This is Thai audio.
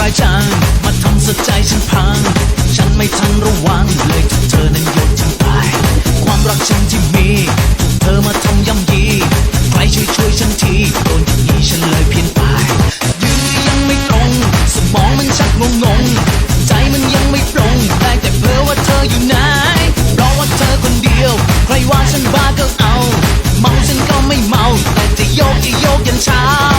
ร้ายจัง มาทำสะใจฉันพัง ฉันไม่ทันระวังเลยถูกเธอนั้นโยนทิ้งไป ความรักฉันที่มีถูกเธอมาทำย่ำยีใครช่วยช่วยฉันทีโดนอย่างนี้ฉันเลยเพี้ยนไปยืนยังไม่ตรง สมองมันชักงงงงใจมันยังไม่ตรงได้แต่เพ้อว่าเธออยู่ไหนเพราะว่าเธอคนเดียว ใครว่าฉันบ้าก็เอา เมาฉันก็ไม่เมา แต่จะโยกจะโยกยันเช้า